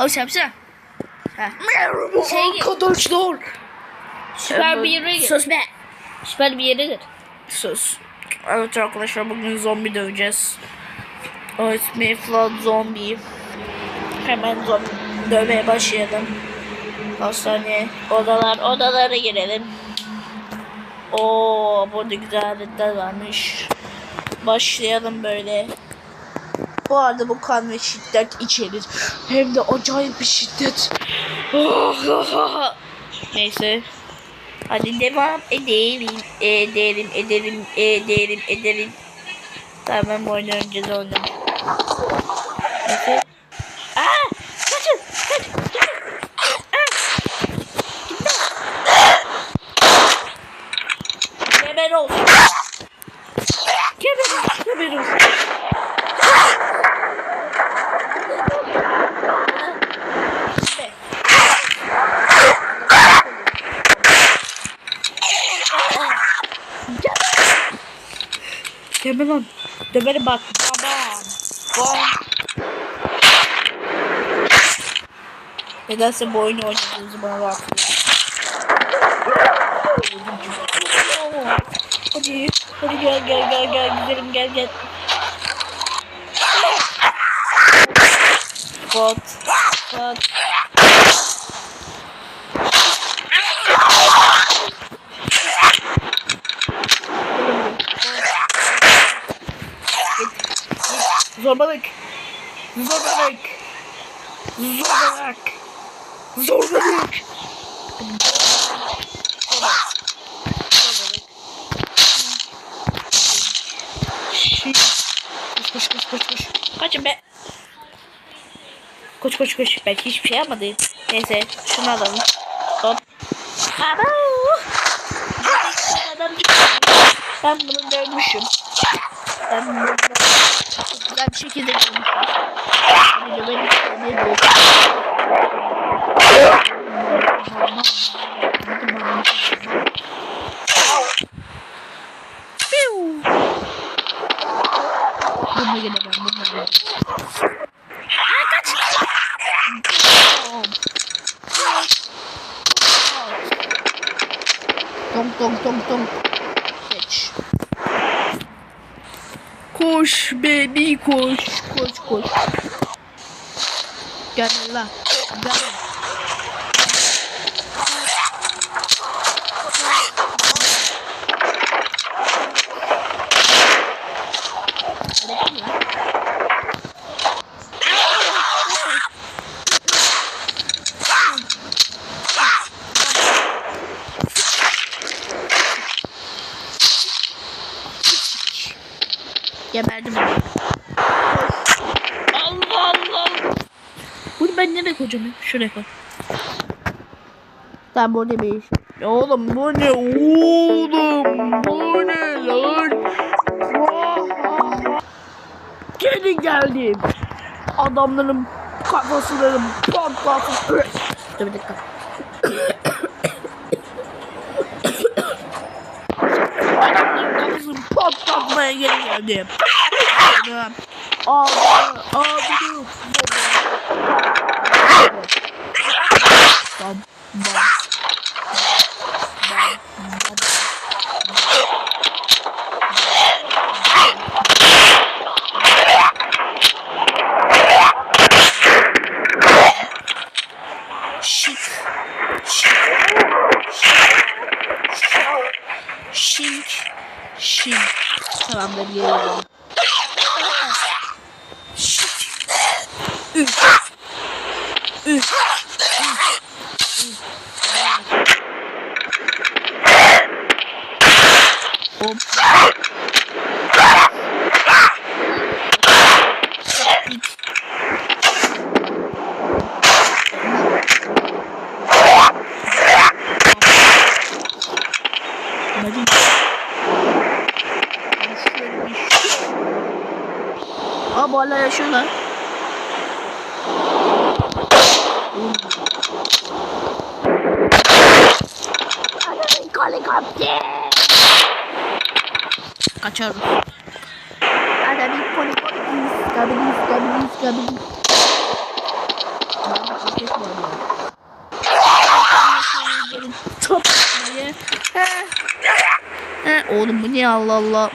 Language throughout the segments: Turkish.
Yapsana. Ha. Merhaba Şey arkadaşlar. Süper bir yere gir. Sus be. Süper bir yere gir. Sus. Evet arkadaşlar bugün zombi döveceğiz. O ismi Flood Zombie. Hemen zombi dövmeye başlayalım. Hastane, odalar, odalara girelim. Oo, burada güzel aletler varmış. Başlayalım böyle. Bu arada bu kan ve şiddet içerir. Hem de acayip bir şiddet. Neyse. Hadi devam edelim. Edelim, edelim, edelim, edelim. Tamam ben bu oyunu önce de oynadım. Neyse. Aa! Kaçın! Kaç! Kaçın! Aa! Gitme! Geber olsun. Geber olsun. Geber olsun. Gitme. Deme lan. Dömeri bak. Tamam. Bom. Nedense bu oyunu oynadığınızı bana bakıyor. Hadi. Hadi gel gel gel gel gidelim gel gel. Bot. Bot. Zorbalık. Zorbalık. Zorbalık. Zorbalık. Koş koş koş koş. Kaçın be. Koş koş koş. Belki hiçbir şey yapmadı. Neyse şunu alalım. Hop. Adam Ben bunu dövmüşüm. Ben bunu çok güzel bir şekilde dövmüşüm. Video benim istediğim Bununla gene ben bununla gene. Aa, kaç! Dong dong dong dong. Koş baby koş. Koş koş. Gel lan. Gel. Geberdim. Allah Allah. Bunu ben nereye koyacağım ya? Şuraya koy. Tamam bu ne iş? Ya oğlum bu ne oğlum? Bu ne lan? Geri geldim. Adamların kafasını patlatıp... Dur bir dakika. Adamların kafasını patlatmaya geri geldim. Abi, abi dur. Bam, bam. Şık. Şık. Şink. Tamam ben geliyorum. Aa bu hala yaşıyor lan. Kaçıyoruz. Hadi bir polis polis gabiliz gabiliz gabiliz. Top. He. He oğlum bu ne Allah Allah.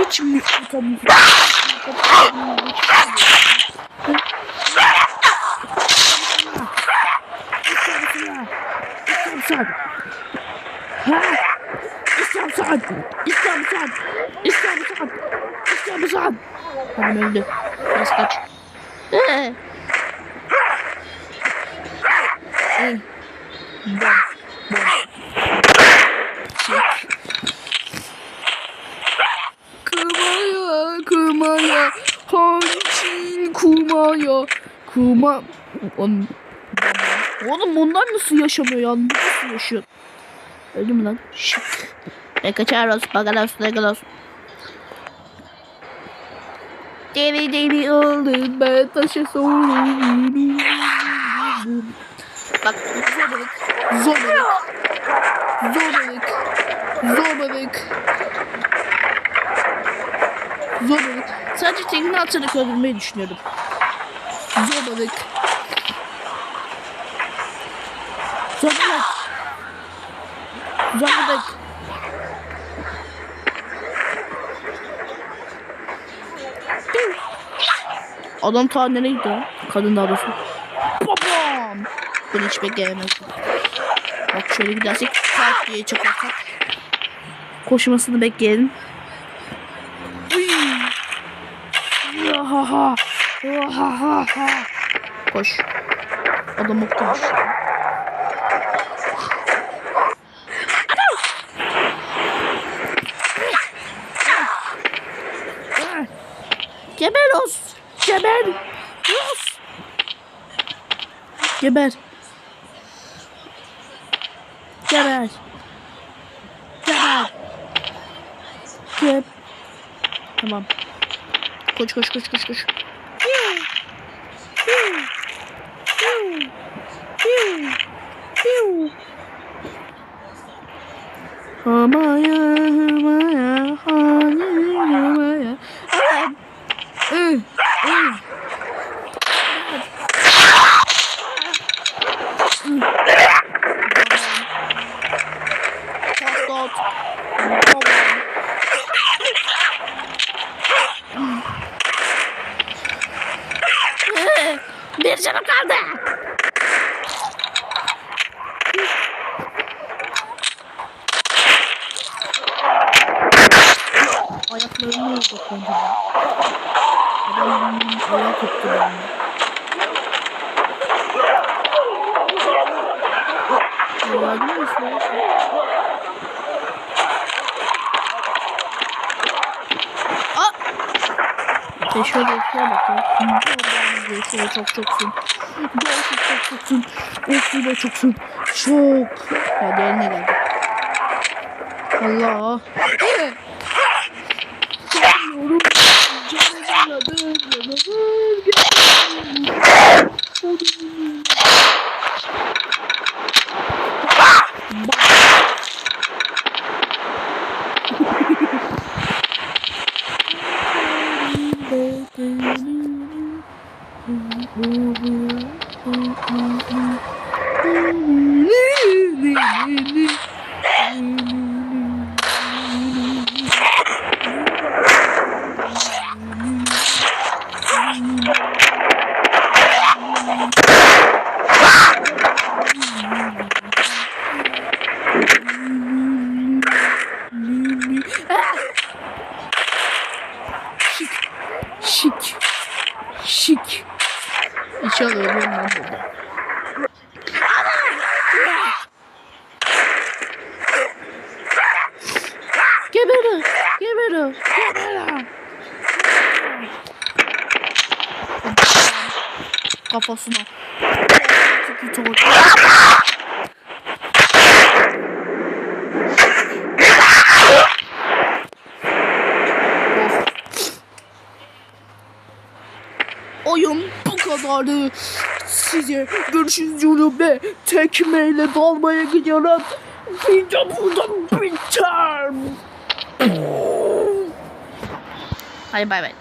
Hiç mi utanmıyorsun? İslam Ha? İslam Saad. İslam Saad. İslam Saad. İslam Saad. Adam öldü. Biraz kaç. Kumaya, kuma... Oğlum, oğlum bunlar nasıl yaşamıyor ya? Nasıl yaşıyor? Öldü mü lan? Şık. Ve kaçarız. Bagalos, bagalos. Deli deli oldum ben taşa soğudum. Bak zorbalık. Zorbalık. Zorbalık. Zorbalık. Zorbalık. Sadece tekne atarak öldürmeyi düşünüyorum. Zorbalık. Zorbalık. Zorbalık. Adam ta nereye gitti ya? Kadın daha doğrusu. Babam. Bunu hiç bekleyemezdim. Bak şöyle gidersek tak diye çakarsak. Koşmasını bekleyelim. Yahaha. Yahaha. Koş. Adam okumuş. Geber os. Geber. Os. Geber. Geber. Geber. Geb. Tamam. Koş koş koş koş koş. Hamaya, hamaya. Evet. Hı, hı. Pastot. Tamam. Bir canım kaldı. Yok bence. Adamın ayağı koptu yani. Gördün mü sen? Aa! Ya şöyle şöyle bak ya. Şöyle çok çoksun. Gerçekten çok çoksun. Aslında çoksun. Çok. Hadi eline geldi. Allah. 呜呜呜呜呜 Geberi. Geberi. Kafasına. Çok kötü. Oyun bu kadardı. Size görüşürüz diyorum tekmeyle dalmaya gidiyorum. Video burada biter. 唉呀拜拜。